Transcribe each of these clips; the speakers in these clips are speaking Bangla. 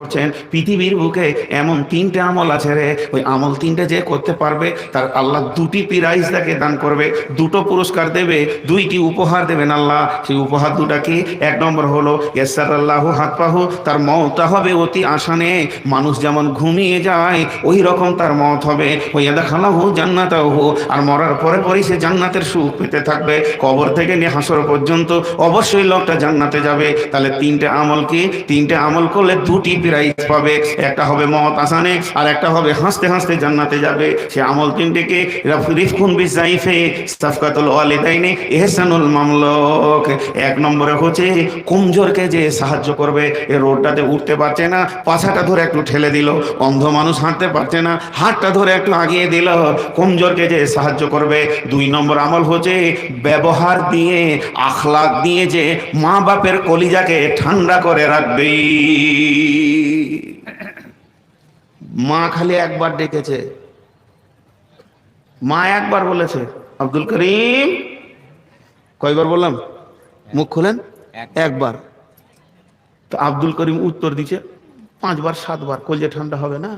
করছেন, পৃথিবীর বুকে এমন তিনটে আমল আছে রে, ওই আমল তিনটে যে করতে পারবে, তার আল্লাহ দুটি প্রাইজ তাকে দান করবে, দুটো পুরস্কার দেবে, দুইটি উপহার দেবেন আল্লাহ। সেই উপহার দুটা কি? এক নম্বর হলো এসার আল্লাহ হাত পাহু তার মওতা হবে অতি আসানে, মানুষ যেমন ঘুমিয়ে যায়, ওই রকম তার মত হবে। ওই দেখালাহু জান্নাতাহু, আর মরার পরে পরে সে জান্নাতের সুখ পেতে থাকবে। কবর থেকে নিয়ে হাসর পর্যন্ত অবশ্যই লোকটা জান্নাতে যাবে। তাহলে তিনটে আমল কি? তিনটে আমল করলে দুটি প্রাইজ পাবে, একটা হবে মহৎ আসানে, আর একটা হবে হাসতে হাসতে জান্নাতে যাবে। সে আমল তিনটেকে রিফকুন বিজাইফে, সাফকাতুল ওয়ালিদাইনে, ইহসানুল মামলক। এক নম্বরে হচ্ছে, কমজোরকে যে সাহায্য করবে, এ রোডটাতে উঠতে পারছে না, পাছাটা ধরে একটু ঠেলে দিল, অন্ধ মানুষ হাঁটতে পারছে না, হাতটা ধরে একটু আগিয়ে দিল, কমজোরকে যে সাহায্য করবে। দুই নম্বর আমল হচ্ছে, ব্যবহার দিয়ে আখলাক দিয়ে যে মা বাপের কলিজাকে ঠান্ডা করে রাখবে। মা খালি একবার ডেকেছে। মা একবার বলেছে আব্দুল করিম কয়বার বললাম? মুখ খুলেন? একবার। তো আব্দুল করিম উত্তর দিচ্ছে পাঁচবার সাতবার কলজে ঠান্ডা হবে না?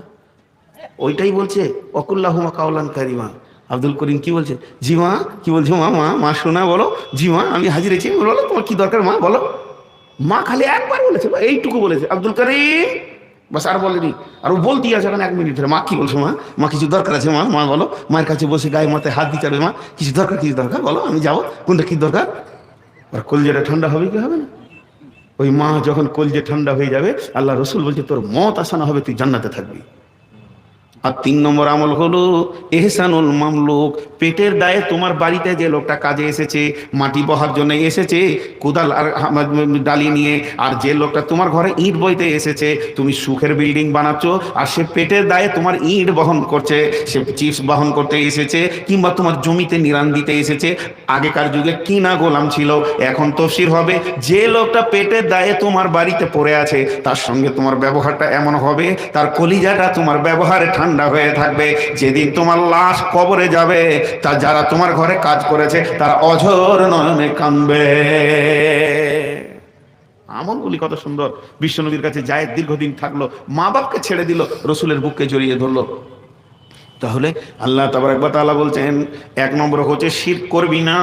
ওইটাই বলছে অকুল্লাহুমা কাউলান কারিমা। আব্দুল করিম কি বলছে জি মা। কি বলছে মা মা মা শোনা বলো। জি মা আমি হাজির আছি বলো তোমার কি দরকার মা বলো। মা খালি একবার বলেছে এইটুকু বলেছে আব্দুল করিম বাস আর বলেনি। আর ও বলতেই আছে এখন এক মিনিট ধরে, মা, কি বলছো মা? মা, কিছু দরকার আছে মা? মা, বলো। মায়ের কাছে বসে গায়ে মাথায় হাত দিতে হবে মা। কিছু দরকার কিছু দরকার, বলো, আমি যাব। কোনটা কি দরকার? আর কলজেটা ঠান্ডা হবে কি হবে না? ওই মা যখন কলজে ঠান্ডা হয়ে যাবে, আল্লাহ রসুল বলছে, তোর মত আসানো হবে, তুই জান্নাতে থাকবি। আর তিন নম্বর আমল হলো, এহসানুল মামলুক, পেটের দায়ে তোমার বাড়িতে যে লোকটা কাজে এসেছে, মাটি বহার জন্য এসেছে, কোদাল আর ডালি নিয়ে, আর যে লোকটা তোমার ঘরে ইট বইতে এসেছে, তুমি সুখের বিল্ডিং বানাচ্ছ, আর সে পেটের দায়ে তোমার ইট বহন করছে, সে চিপস বহন করতে এসেছে, কিংবা তোমার জমিতে নিরান দিতে এসেছে, আগেকার যুগে কি না গোলাম ছিল, এখন তফসির হবে, যে লোকটা পেটের দায়ে তোমার বাড়িতে পড়ে আছে, তার সঙ্গে তোমার ব্যবহারটা এমন হবে, তার কলিজাটা তোমার ব্যবহারে ঠান্ডা হয়ে থাকবে, যেদিন তোমার লাশ কবরে যাবে, তা যারা তোমার ঘরে কাজ করেছে, তারা অঝর নয়নে কামবে আমলগুলি কত সুন্দর। বিশ্বনবীর কাছে যায় দীর্ঘদিন থাকল মা বাপকে ছেড়ে দিল, রসুলের বুককে জড়িয়ে ধরলো। তাহলে আল্লাহ তাবার তালা বলছেন, এক নম্বর হচ্ছে শির করবি না,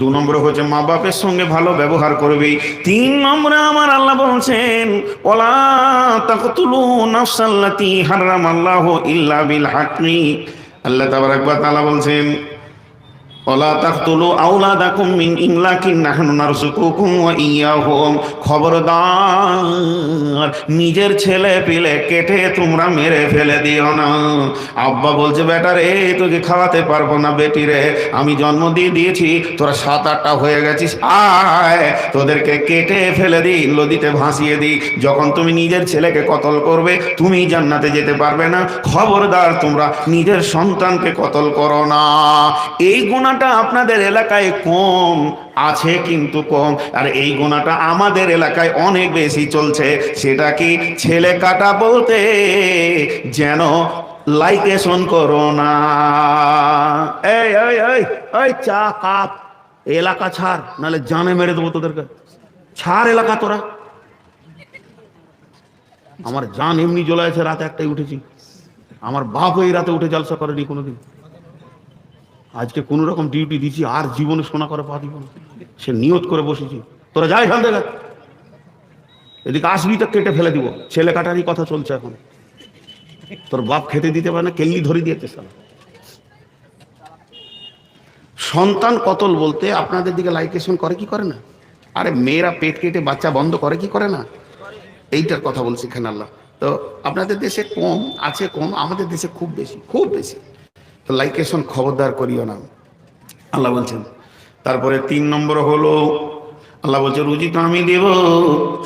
দু নম্বর হচ্ছে মা বাপের সঙ্গে ভালো ব্যবহার করবি, তিন নম্বরে আমার আল্লাহ বলছেন ওলা হারাম আল্লাহ ইল্লা বিল হাকি আল্লাহ তাবার তালা বলছেন নিজের ছেলে পিলে কেটে তোমরা মেরে ফেলে দিও না। আব্বা বলছে, বেটা রে, তোকে খাওয়াতে পারব না বেটি রে। আমি জন্ম দিয়ে দিয়েছি, তোরা সাত আটটা হয়ে গেছিস, আয়। তোদেরকে কেটে ফেলে দিই, নদীতে ভাসিয়ে দিই। যখন তুমি নিজের ছেলেকে কতল করবে, তুমি জান্নাতে যেতে পারবে না। খবরদার, তোমরা নিজের সন্তানকে কতল করো না। এই গুণাটা আপনাদের এলাকায় কম, আছে কিন্তু কম। আর এই গোনাটা আমাদের এলাকায় অনেক বেশি চলছে। সেটা কি ছেলে কাটা বলতে যেন লাইকেশন করো না? এই এই চা কাপ, এলাকা ছাড় নাহলে জানে মেরে দেবো তোদেরকে। ছাড় এলাকা তোরা। আমার জান এমনি জ্বলে আছে রাতে একটাই উঠেছি। আমার বাপ এই রাতে উঠে জলসা করেনি কোনোদিন। আজকে কোন রকম ডিউটি দিচ্ছি আর জীবনে সোনা করে পা দিব সে নিয়ত করে বসেছি। তোরা যাই এখান থেকে। এদিকে আসবি তো কেটে ফেলে দিব। ছেলে কাটারই কথা চলছে এখন। তোর বাপ খেতে দিতে পারে না, কেল্লি ধরে দিয়েছে সালা সন্তান কতল বলতে আপনাদের দিকে লাইকেশন করে কি করে না? আরে মেয়েরা পেট কেটে বাচ্চা বন্ধ করে কি করে না? এইটার কথা বলছি এখানে আল্লাহ তো আপনাদের দেশে কম, আছে কম, আমাদের দেশে খুব বেশি খুব বেশি। তো লাইকেশন খবরদার করিও না। আল্লাহ বলছেন, তারপরে তিন নম্বর হলো, আল্লাহ বলছে রুজি তো আমি দেব,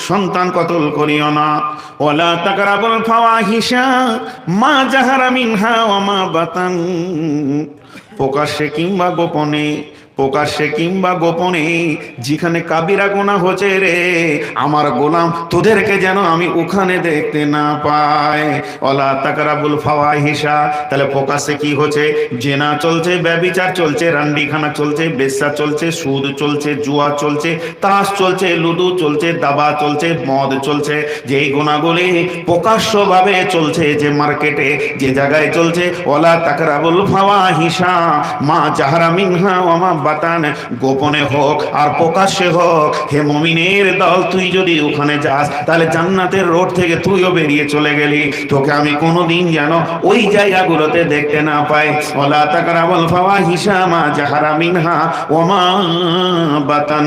সন্তান কতল করিও না। ওলা তাকারা বল ফাওয়া হিসা মা জাহারা মিনহা মা বাতান। প্রকাশ্যে কিংবা গোপনে প্রকাশ্যে কিংবা গোপনে যেখানে কাবিরা গোনা হচ্ছে রে, আমার গোলাম তোদেরকে যেন আমি ওখানে দেখতে না পাই। অলা তাকারাবুল ফাওয়া হিসা তাহলে প্রকাশ্যে কি হচ্ছে? জেনা চলছে, ব্যবিচার চলছে, রান্ডিখানা চলছে বেশ্যা চলছে, সুদ চলছে, জুয়া চলছে তাস চলছে, লুডু চলছে, দাবা চলছে, মদ চলছে। যে এই গোনাগুলি প্রকাশ্যভাবে চলছে, যে মার্কেটে, যে জায়গায় চলছে ওলা তাকরাবুল ফাওয়া হিসা মা জাহারা মিনহা ওমা বাতান, গোপনে হোক আর প্রকাশ্যে হোক। হে মমিনের দল, তুই যদি ওখানে যাস, তাহলে জান্নাতের রোড থেকে তুইও বেরিয়ে চলে গেলি। তোকে আমি কোনোদিন যেন ওই জায়গাগুলোতে দেখতে না পাই। ওলা তাকরাবুল ফাওয়া হিসা মা জাহারা মিনহা ওমা বাতান।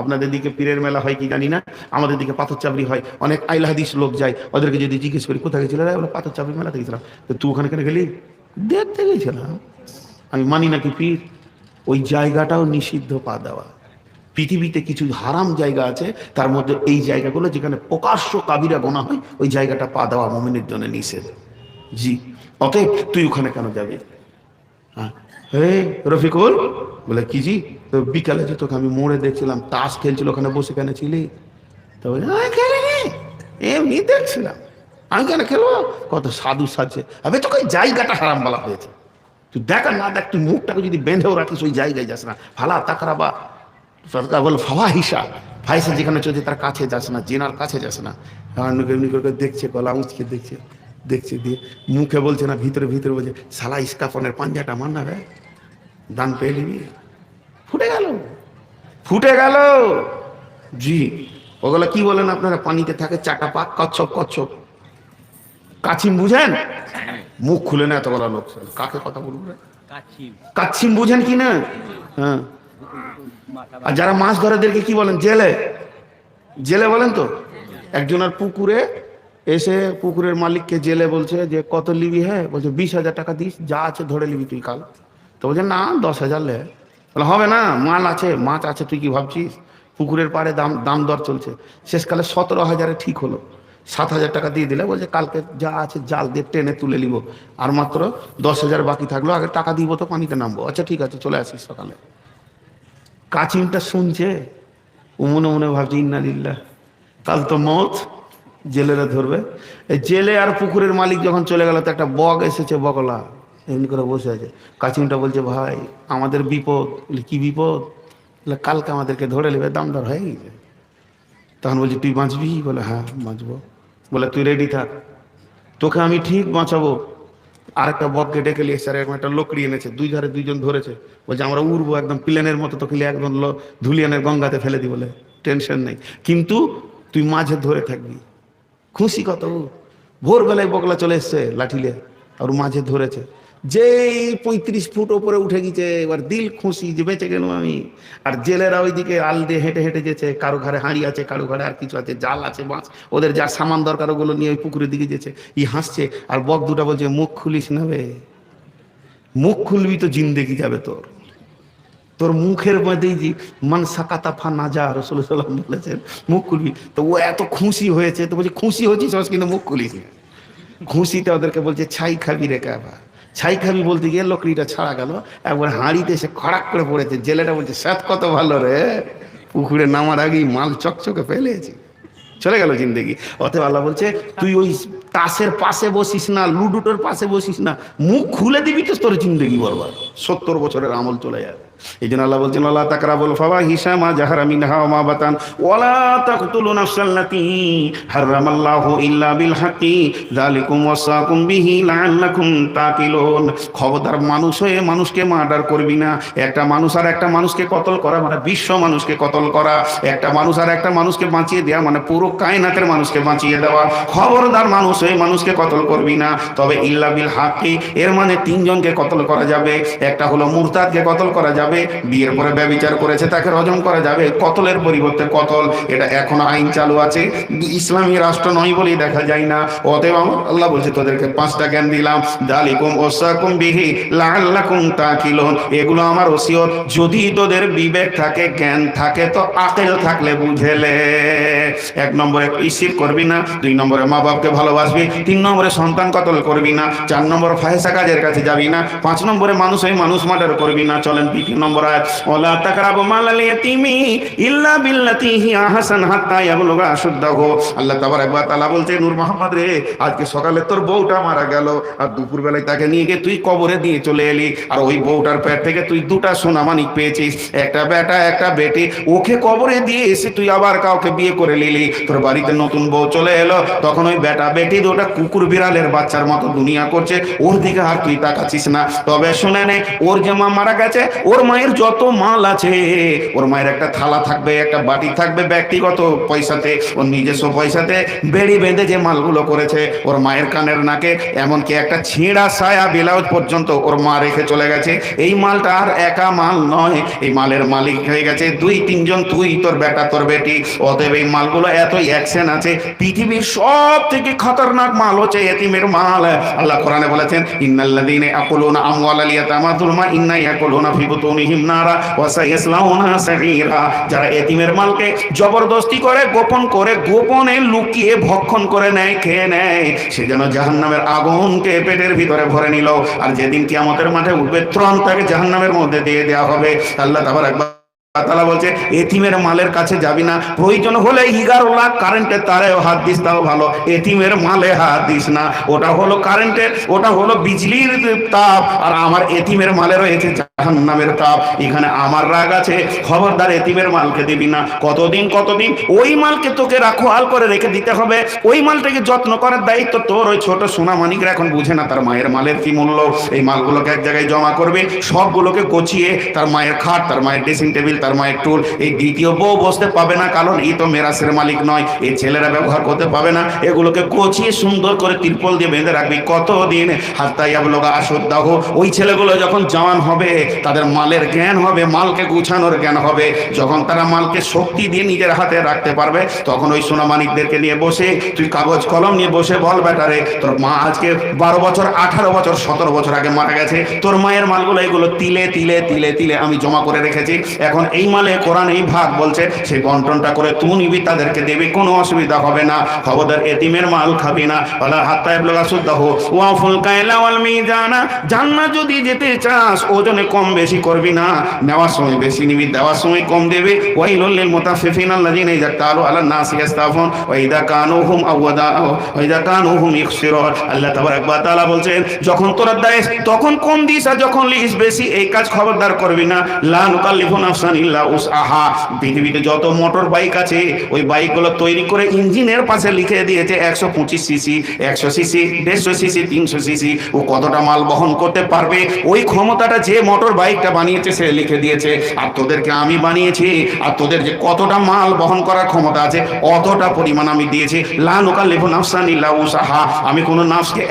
আপনাদের দিকে পীরের মেলা হয় কি জানি না? আমাদের দিকে পাথর চাবড়ি হয়। অনেক আইল হাদিস লোক যায়, ওদেরকে যদি জিজ্ঞেস করি কোথায় গেছিল? বলে পাথর চাবড়ি মেলাতে গেছিলাম। তো তুই ওখানে কেন গেলি? দেখতে গেছিলাম। আমি মানি নাকি পীর? ওই জায়গাটাও নিষিদ্ধ পা দেওয়া। পৃথিবীতে কিছু হারাম জায়গা আছে, তার মধ্যে এই জায়গাগুলো যেখানে প্রকাশ্য কাবিরা গোনা হয়, ওই জায়গাটা পা দেওয়া মমিনের জন্য নিষেধ। জি, অতএব তুই ওখানে কেন যাবি? হ্যাঁ। রফিকুল, বলে কি জি? তো বিকালে যে তোকে আমি মোড়ে দেখছিলাম, তাস খেলছিল, ওখানে বসে কেন ছিলি? তো বলে "আমি খেলিনি এমনি দেখছিলাম। আমি কেন খেলব? কত সাধু সাজছে। আমি তোকে জায়গাটা হারাম বলা হয়েছে। তুই দেখ না দেখ, তুই মুখটাকে যদি বেঁধেও রাখিস, ওই জায়গায় যাস না। ফালা তাকারা বা বল ফাওয়া হিসা ফাইসা যেখানে চলছে, তার কাছে যাস না জেনার কাছে যাস না। এমনি করে দেখছে, গলা উঁচকে দেখছে দেখছে দিয়ে মুখে বলছে না, ভিতরে ভিতরে বলছে, সালা ইস্কাপনের পাঞ্জাটা মান না দান পেয়ে নিবি? ফুটে গেল। ফুটে গেল। জি। ওগুলো কি বলেন আপনারা? পানিতে থাকে, চাটা পাক, কচ্ছপ কচ্ছপ। কাছিম বুঝেন? মুখ খুলে না এত বলা লোক। কাকে কথা বলব রে? কাছি বুঝেন কি না? হ্যাঁ। আর যারা মাছ ধরাদেরকে কি বলেন? জেলে। জেলে বলেন তো? একজনের পুকুরে এসে পুকুরের মালিককে জেলে বলছে যে কত লিবি হ্যাঁ বলছে বিশ হাজার টাকা দিস যা আছে ধরে লিবি তুই কাল। তো বলছে না দশ হাজার লে। বলে হবে না মাল আছে মাছ আছে তুই কি ভাবছিস? পুকুরের পাড়ে দাম দাম দর চলছে। শেষকালে সতেরো হাজারে ঠিক হলো। সাত হাজার টাকা দিয়ে দিলে, বলছে কালকে যা আছে জাল দিয়ে টেনে তুলে নিব। আর মাত্র দশ হাজার বাকি থাকল, আগে টাকা দিব তো পানিতে নামবো। আচ্ছা ঠিক আছে, চলে আসিস সকালে। কাচিমটা শুনছে? ও মনে ভাবছে ইন্নালিল্লাহ কাল তো মত, জেলেরা ধরবে। এই জেলে আর পুকুরের মালিক যখন চলে গেল, তো একটা বগ এসেছে বগলা এমনি করে বসে আছে। কাচিমটা বলছে, ভাই, আমাদের বিপদ। কি বিপদ? কালকে আমাদেরকে ধরে নেবে দাম দর হয়ে গেছে। তখন বলছি, তুই বাঁচবি? বলে হ্যাঁ বাঁচবো। বলে, তুই রেডি থাক। তোকে আমি ঠিক বাঁচাবো। আর একটা বককে ডেকে নিয়ে স্যার এরকম একটা লোকড়ি এনেছে, দুই ধারে দুইজন ধরেছে। বলছে, আমরা উড়বো একদম প্লেনের মতো, তোকে একদম ধুলিয়ানের গঙ্গাতে ফেলে দি বলে। টেনশন নেই। কিন্তু তুই মাঝে ধরে থাকবি। খুশি কত। ভোরবেলায় বকলা চলে এসছে লাঠিলে আর মাঝে ধরেছে। যেই পঁয়ত্রিশ ফুট ওপরে উঠে গেছে এবার দিল খুশি যে বেঁচে গেলাম আমি। আর জেলেরা ওইদিকে আল দিয়ে হেঁটে হেঁটে যেছে, কারও ঘরে হাঁড়ি আছে, কারও ঘরে আর কিছু আছে, জাল আছে, মাছ। ওদের যার সামান দরকার, ওগুলো নিয়ে ওই পুকুরের দিকে যেছে। ই হাসছে, আর বক দুটা বলছে, মুখ খুলিস না বে। মুখ খুলবি তো জিন্দেগি যাবে তোর। তোর মুখের মধ্যেই যে মান সাকাতা ফা না যা রসুল সাল্লাম বলেছেন, মুখ খুলবি। তো ও এত খুশি হয়েছে, তো বলছে, খুশি হচ্ছিস সস কিন্তু মুখ খুলিস খুশিতে ওদেরকে বলছে, ছাই খাবি রে কাবা। ছাই খাবি বলতে গিয়ে লকড়িটা ছাড়া গেল। একবার হাঁড়িতে এসে খড়াক করে পড়েছে। জেলেটা বলছে স্যাত কত ভালো রে। পুকুরে নামার আগেই মাল চকচকে ফেলেছে। চলে গেল জিন্দেগি। অতএব আল্লাহ বলছে, তুই ওই তাসের পাশে বসিস না, লুডুটোর পাশে বসিস না। মুখ খুলে দিবি তো তোর জিন্দেগি বরবার সত্তর বছরের আমল চলে যাবে এই জন্য আল্লাহ বলছেন আল্লাহ তাকরা বল ফাওয়া হিসামা জাহারা মিনহা ওয়া মা বাতান। ওয়ালা তাকতুলু নাফসাল্লাতী হারামাল্লাহু ইল্লা বিল হাক্কি যালিকুম ওয়াসাকুম বিহি লাআল্লাকুম তাকিলুন। খবরদার মানুষ হয়ে মানুষকে মার্ডার করবি না। একটা মানুষ আর একটা মানুষকে কতল করা মানে বিশ্ব মানুষকে কতল করা। একটা মানুষ আর একটা মানুষকে বাঁচিয়ে দেওয়া মানে পুরো কায়নাতের মানুষকে বাঁচিয়ে দেওয়া। খবরদার মানুষ হয়ে মানুষকে কতল করবি না। তবে ইল্লা বিল হাকি এর মানে তিনজনকে কতল করা যাবে। একটা হলো মুরতাদকে কতল করা যাবে। যাবে, বিয়ের পরে ব্যবিচার করেছে, তাকে রজম করা যাবে। কতলের পরিবর্তে কতল? এটা এখন আইন চালু আছে। ইসলামী রাষ্ট্র নয় বলেই দেখা যায় না। অতএব আল্লাহ বলছে, তোদেরকে পাঁচটা জ্ঞান দিলাম। দালিকুম ওসাকুম বিহি লাআল্লাকুম তাকিলুন। এগুলো আমার ওসিয়ত। যদি তোদের বিবেক থাকে, জ্ঞান থাকে, তো আকেল থাকলে বুঝেলে। এক নম্বরে ইসির করবি না, দুই নম্বরে মা বাপকে ভালোবাসবি, তিন নম্বরে সন্তান কতল করবি না, চার নম্বর ফাহেসা কাজের কাছে যাবি না, পাঁচ নম্বরে মানুষ হয়ে মানুষ মার্ডার করবি না, চলেন তৃতীয় নম্বর আয়াত ওলা তাকরাবু মালাল ইল্লা বিল্লাতি হি আহসান হাত্তা ইয়াবলুগা আশুদ্দাহু। আল্লাহ ওয়া তাআলা বলছে, নূর মোহাম্মদ রে, আজকে সকালে তোর বউটা মারা গেল আর দুপুর বেলায় তাকে নিয়ে গিয়ে তুই কবরে দিয়ে চলে এলি। আর ওই বউটার পেট থেকে তুই দুটা সোনা মানিক পেয়েছিস। একটা বেটা, একটা বেটি, ওকে কবরে দিয়ে এসে তুই আবার কাউকে বিয়ে করে নিলি। তোর বাড়িতে নতুন বউ চলে এলো, তখন ওই বেটা বেটি দুটা কুকুর বিড়ালের বাচ্চার মতো দুনিয়া করছে। ওর দিকে আর তুই তাকাচ্ছিস না। তবে শুনে নে, ওর যে মা মারা গেছে, ওর মায়ের যত মাল আছে, ওর মায়ের একটা থালা থাকবে, একটা বাটি থাকবে ব্যক্তিগত পয়সাতে ওর নিজস্ব পয়সাতে বেড়ি বেঁধে যে মালগুলো করেছে, ওর মায়ের কানের নাকে, এমনকি একটা ছিঁড়া সায়া ব্লাউজ পর্যন্ত ওর মা রেখে চলে গেছে। এই মালটা আর একা মাল নয়, এই মালের মালিক হয়ে গেছে, দুই তিনজন, তুই তোর বেটা, তোর বেটি। অতএব এই মালগুলো এত অ্যাকশন আছে, পৃথিবীর সব থেকে খতরনাক মাল হচ্ছে এতিমের মাল। আল্লাহ কোরআনে বলেছেন, ইন্নাল্লাযীনা ইয়াকুলুনা আমওয়ালাল ইয়াতামা যুলমা ইন্না ইয়াকুলুনা ফি বুতুনিহিম নারা ওয়া সায়াসলাউনা সাগীরা। যারা এতিমের মালকে জবরদস্তি করে, গোপন করে, গোপনে লুকিয়ে, ভক্ষণ করে নেয়, খেয়ে নেয়, সে যেন জাহান্নামের আগুনকে পেটের ভিতরে ভরে নিল। আর যেদিন কিয়ামতের মাঠে উঠবে, ত্রণ তাকে জাহান্নামের মধ্যে দিয়ে দেওয়া হবে। আল্লাহ তাবার একবার তালা বলছে, এতিমের মালের কাছে যাবি না। প্রয়োজন হলে এগারো লাখ কারেন্টের তারেও হাত দিস, তাও ভালো। এতিমের মালে হাত দিস না। ওটা হলো কারেন্টের ওটা হলো বিজলির তাপ। আর আমার এতিমের মালে রয়েছে জাহান তাপ। এখানে আমার রাগ আছে। খবরদার এতিমের মালকে দিবি না। কতদিন কতদিন? ওই মালকে তোকে রাখো হাল করে রেখে দিতে হবে। ওই মালটাকে যত্ন করার দায়িত্ব তোর। ওই ছোট সোনা মানিকরা এখন বুঝে না তার মায়ের মালের কি মূল্য। এই মালগুলোকে এক জায়গায় জমা করবে। সবগুলোকে গছিয়ে তার মায়ের খাট, তার মায়ের ড্রেসিং টেবিল তার মায়ের টুল। এই দ্বিতীয় বউ বসতে পাবে না, কারণ এই তো মেরাসের মালিক নয়। এই ছেলেরা ব্যবহার করতে পাবে না। এগুলোকে গছিয়ে সুন্দর করে তিরপল দিয়ে বেঁধে রাখবি। কতদিন? হাত্তা ইয়াবলোগা আসুদ্দাহ ওই ছেলেগুলো যখন জওয়ান হবে, তাদের মালের জ্ঞান হবে, মালকে গুছানোর জ্ঞান হবে। যখন তারা মালকে শক্তি দিয়ে নিজের হাতে রাখতে পারবে, তখন ওই সোনা মানিকদেরকে নিয়ে বসে, তুই কাগজ কলম নিয়ে বসে বল ব্যাটারে, তোর মা আজকে বারো বছর, আঠারো বছর, সতেরো বছর আগে মারা গেছে। তোর মায়ের মালগুলো এগুলো তিলে তিলে তিলে তিলে আমি জমা করে রেখেছি। এখন এই মালে কোরআন, এই ভাগ বলছে, সেই বন্টনটা করে তুই নিবি, তাদেরকে দেবে, কোনো অসুবিধা হবে না। খবরদার এতিমের মাল খাবি না। ওলা হাত্তায় ব্লগা শুদ্ধ হো ওয়া ফুলকায়লা ওয়াল মিজানা। জান্নাত যদি যেতে চাস, ওজনে কম বেশি করবি না। নেওয়ার সময় বেশি নিবি, দেওয়ার সময় কম দেবে। ওয়াইলুল লিল মুতাফফিফিন আল্লাযিনা ইযা কালু আলা নাসি ইস্তাফুন ওয়া ইযা কানুহুম আওয়াদা। ওয়া ইযা কানুহুম ইখসিরুন। আল্লাহ তাবারাক ওয়া তাআলা বলছেন, যখন তোরা দেয় তখন কম দিস আর যখন লিস, বেশি এই কাজ খবরদার করবি না। লা নুকাল্লিফু নাফসান পৃথিবীতে যত মোটর বাইক আছে, ওই বাইকগুলো তৈরি করে ইঞ্জিনের পাশে লিখে দিয়েছে একশো পঁচিশ সিসি, একশো সিসি, দেড়শো সিসি, তিনশো সিসি। ও কতটা মাল বহন করতে পারবে? ওই ক্ষমতাটা যে মোটর বাইকটা বানিয়েছে, সে লিখে দিয়েছে, আর তোদেরকে আমি বানিয়েছি, আর তোদের যে কতটা মাল বহন করার ক্ষমতা আছে, অতটা পরিমাণ আমি দিয়েছি। লেবু উসাহা আমি কোনো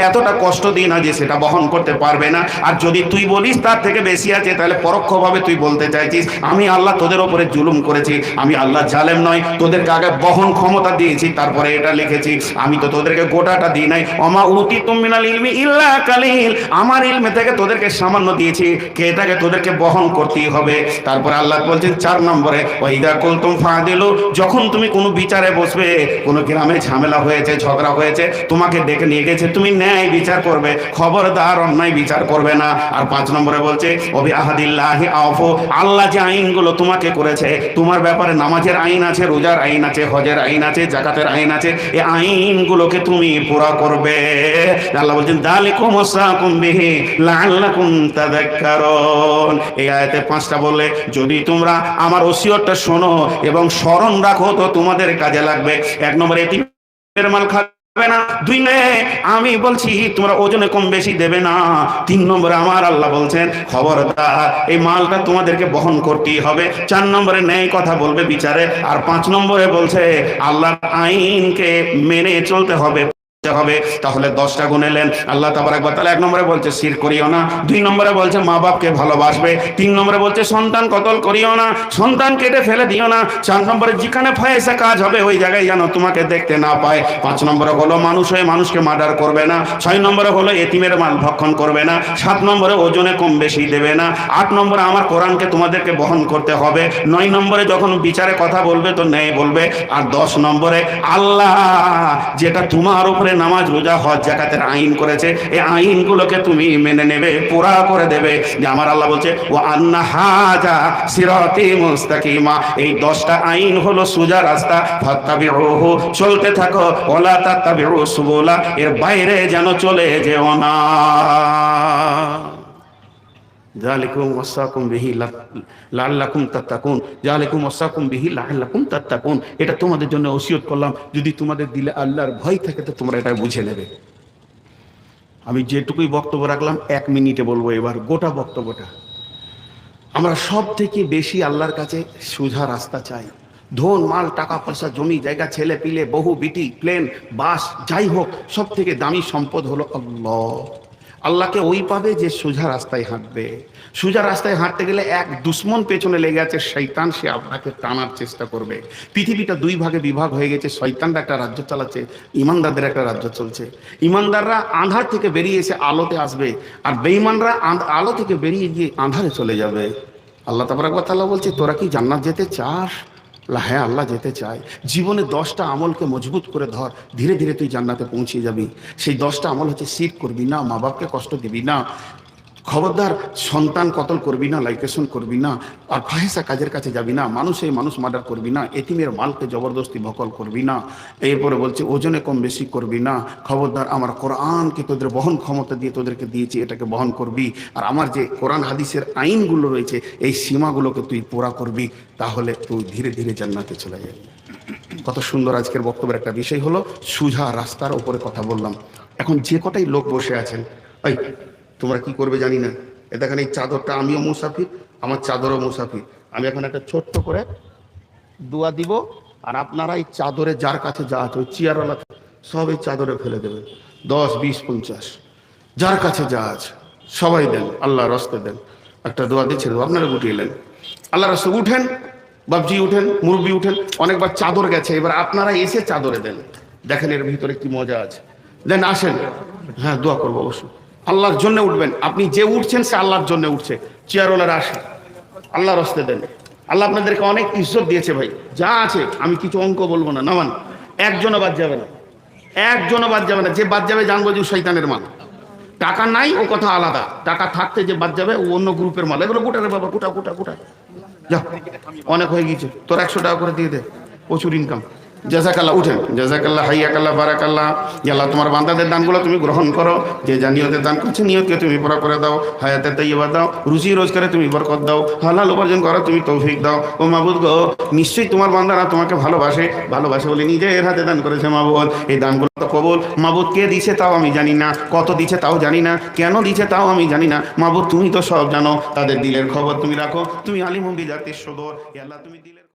এতটা কষ্ট দিই না যে সেটা বহন করতে পারবে না। আর যদি তুই বলিস তার থেকে বেশি আছে, তাহলে পরোক্ষভাবে তুই বলতে চাইছিস, আমি আল্লাহ তোদের ওপরে জুলুম করেছি, আমি আল্লাহ জালেম নয় তোদেরকে আগে বহন ক্ষমতা দিয়েছি, তারপরে এটা লিখেছি, আমি তো তোদেরকে গোটাটা দিই নাই। অমা উতি তুমিনাল ইলমি ইল্লা কালিল, আমার ইলমে থেকে তোদেরকে সামান্য দিয়েছি, কে এটাকে তোদেরকে বহন করতেই হবে? তারপরে আল্লাহ বলছেন চার নম্বরে ওইদা কুলতুম ফাদিলু, যখন তুমি কোনো বিচারে বসবে, কোনো গ্রামে ঝামেলা হয়েছে, ঝগড়া হয়েছে, তোমাকে ডেকে নিয়ে গেছে, তুমি ন্যায় বিচার করবে, খবরদার অন্যায় বিচার করবে না। আর পাঁচ নম্বরে বলছে অবি আহাদিল্লাহি আফু আল্লাহ যে আইনগুলো তোমাকে করেছে। তোমার ব্যাপারে নামাজের আইন আছে, রোজার আইন আছে, হজের আইন আছে, জাকাতের আইন আছে এই আইনগুলোকে তুমি পুরা করবে। আল্লাহ বলছেন, দালিকুম ওয়াসাকুম বিহি লাআল্লাকুম তাযাক্কারুন। এই আয়াতে পাঁচটা বলে যদি তোমরা আমার ওসিয়তটা শোনো এবং স্মরণ রাখো, তো তোমাদের কাজে লাগবে। এক নম্বর এটিমের মাল খাবে না। দুই আমি বলছি, তোমরা ওজনে কম বেশি দেবে না। তিন নম্বরে আমার আল্লাহ বলছেন, খবরদার, এই মালটা তোমাদেরকে বহন করতেই হবে। চার নম্বরে ন্যায় কথা বলবে বিচারে। আর পাঁচ নম্বরে বলছে, আল্লাহর আইনকে মেনে চলতে হবে। হবে, তাহলে দশটা গুণ এলেন আল্লাহ তাবার একবার তাহলে এক নম্বরে বলছে, সির করিও না। দুই নম্বরে বলছে, মা বাপকে ভালোবাসবে। তিন নম্বরে বলছে, সন্তান কতল করিও না। সন্তান কেটে ফেলে দিও না। চার নম্বরে, যেখানে ফয়েসা কাজ হবে, ওই জায়গায় যেন তোমাকে দেখতে না পায়। পাঁচ নম্বরে হলো, মানুষ হয়ে মানুষকে মার্ডার করবে না। ছয় নম্বরে হলো, এতিমের মাল ভক্ষণ করবে না। সাত নম্বরে, ওজনে কম বেশি দেবে না। আট নম্বরে, আমার কোরআনকে তোমাদেরকে বহন করতে হবে। নয় নম্বরে, যখন বিচারে কথা বলবে, তো ন্যায় বলবে। আর দশ নম্বরে, আল্লাহ, যেটা তোমার উপরে নামাজ রোজা, হজ জাকাতের আইন করেছে। এই আইনগুলোকে তুমি মেনে নেবে, পুরা করে দেবে। যে আমার আল্লাহ বলছে ও আন্না হাজা সিরাতি মুস্তাকিমা। এই দশটা আইন হলো সোজা রাস্তা। ফাত্তাবিউহু, চলতে থাকো। ওলা তাত্তাবিউ সুবুলা, এর বাইরে যেন চলে যেও না। বিহি বিহি এটা তোমাদের জন্য ওসিয়ত করলাম। যদি তোমাদের দিলে আল্লাহর ভয় থাকে, তো তোমরা এটা বুঝে নেবে। আমি যেটুকুই বক্তব্য রাখলাম, এক মিনিটে বলব এবার, গোটা বক্তব্যটা। আমরা সব থেকে বেশি আল্লাহর কাছে সোজা রাস্তা চাই। ধন, মাল, টাকা, পয়সা, জমি, জায়গা, ছেলে, পিলে, বহু, বিটি, প্লেন, বাস, যাই হোক সব থেকে দামি সম্পদ হলো আল্লাহ। আল্লাহকে ওই পাবে যে সোজা রাস্তায় হাঁটবে। সোজা রাস্তায় হাঁটতে গেলে এক দুশ্মন পেছনে লেগে আছে শৈতান সে আপনাকে টানার চেষ্টা করবে। পৃথিবীটা দুই ভাগে বিভাগ হয়ে গেছে শৈতানরা একটা রাজ্য চালাচ্ছে, ইমানদারদের একটা রাজ্য চলছে। ইমানদাররা আঁধার থেকে বেরিয়ে এসে আলোতে আসবে, আর বেঈমানরা আলো থেকে বেরিয়ে গিয়ে আঁধারে চলে যাবে। আল্লাহ তাবারাক তাআলা বলছে, তোরা কি জান্নাত যেতে চাস? হ্যাঁ আল্লাহ যেতে চায়। জীবনে দশটা আমলকে মজবুত করে ধর, ধীরে ধীরে তুই জান্নাতে পৌঁছে যাবি। সেই দশটা আমল হচ্ছে সিট করবি না মা বাপকে কষ্ট দিবি না। খবরদার সন্তান কতল করবি না, লাইকেশন করবি না, আর ফাহেসা কাজের কাছে যাবি না, মানুষে মানুষ মার্ডার করবি না, এতিমের মালকে জবরদস্তি বকল করবি না, এরপরে বলছে, ওজনে কম বেশি করবি না, খবরদার আমার কোরআনকে তোদের বহন ক্ষমতা দিয়ে তোদেরকে দিয়েছি, এটাকে বহন করবি, আর আমার যে কোরআন হাদিসের আইনগুলো রয়েছে, এই সীমাগুলোকে তুই পোড়া করবি, তাহলে তুই ধীরে ধীরে জান্নাতে চলে যাবি। কত সুন্দর আজকের বক্তব্যের একটা বিষয় হলো, সুঝা রাস্তার ওপরে কথা বললাম। এখন যে কটাই লোক বসে আছেন ওই তোমরা কি করবে জানি না। দেখেন এই চাদরটা আমিও মুসাফির, আমার চাদরও মুসাফির। আমি এখন একটা ছোট্ট করে দোয়া দিব, আর আপনারা এই চাদরে যার কাছে যা আছে, ওই চেয়ারওয়ালা সব এই চাদরে ফেলে দেবেন। দশ, বিশ, পঞ্চাশ, যার কাছে যা আছে, সবাই দেন আল্লাহ রস্তে দেন। একটা দোয়া দিচ্ছেন আপনারা গুটিয়ে এলেন আল্লাহ রস্তে উঠেন বাবজি উঠেন, মুরব্বি উঠেন, অনেকবার চাদর গেছে, এবার আপনারা এসে চাদরে দেন। দেখেন এর ভিতরে কি মজা আছে। দেন আসেন। হ্যাঁ দোয়া করব অবশ্যই। আল্লাহর জন্য উঠবেন। আপনি যে উঠছেন, সে আল্লাহর জন্য উঠছে। চেয়ারওয়ালারা আসে আল্লাহর রস্তে দেন। আল্লাহ আপনাদেরকে অনেক ইজ্জত দিয়েছে ভাই। যা আছে, আমি কিছু অঙ্ক বলব না। নামান, একজনও বাদ যাবে না। একজনও বাদ যাবে না। যে বাদ যাবে, জানব যে শৈতানের মাল। টাকা নাই, ও কথা আলাদা। টাকা থাকতে যে বাদ যাবে, ও অন্য গ্রুপের মাল। এগুলো গোটা রে বাবা গোটা গোটা গোটা। যা, অনেক হয়ে গিয়েছে। তোর একশো টাকা করে দিয়ে দে। প্রচুর ইনকাম জাজাকাল্লাহ উঠেন। জাজাকাল্লাহ হাইয়াকাল্লাহ, বারাকাল্লাহ। আল্লাহ তোমার বান্দাদের দানগুলো তুমি গ্রহণ করো। যে যা নিয়তের দান করছে, নিয়তকে তুমি পুরা করে দাও। হায়াতে তাইবা দাও। রুজি রোজগারে তুমি বরকত দাও। হালাল উপার্জন করো তুমি তৌফিক দাও। ও মাবুদ গো, নিশ্চয়ই তোমার বান্দারা তোমাকে ভালোবাসে। ভালোবাসে বলে নিজের হাতে দান করেছে মাবুদ। এই দানগুলো তো কবল। মাবুদ কে দিছে তাও আমি জানি না। কত দিছে তাও জানি না। কেন দিছে তাও আমি জানি না। মাবুদ, তুমি তো সব জানো। তাদের দিলের খবর তুমি রাখো। তুমি আলিমুম্বি জাতির সদর। আল্লাহ তুমি দিলে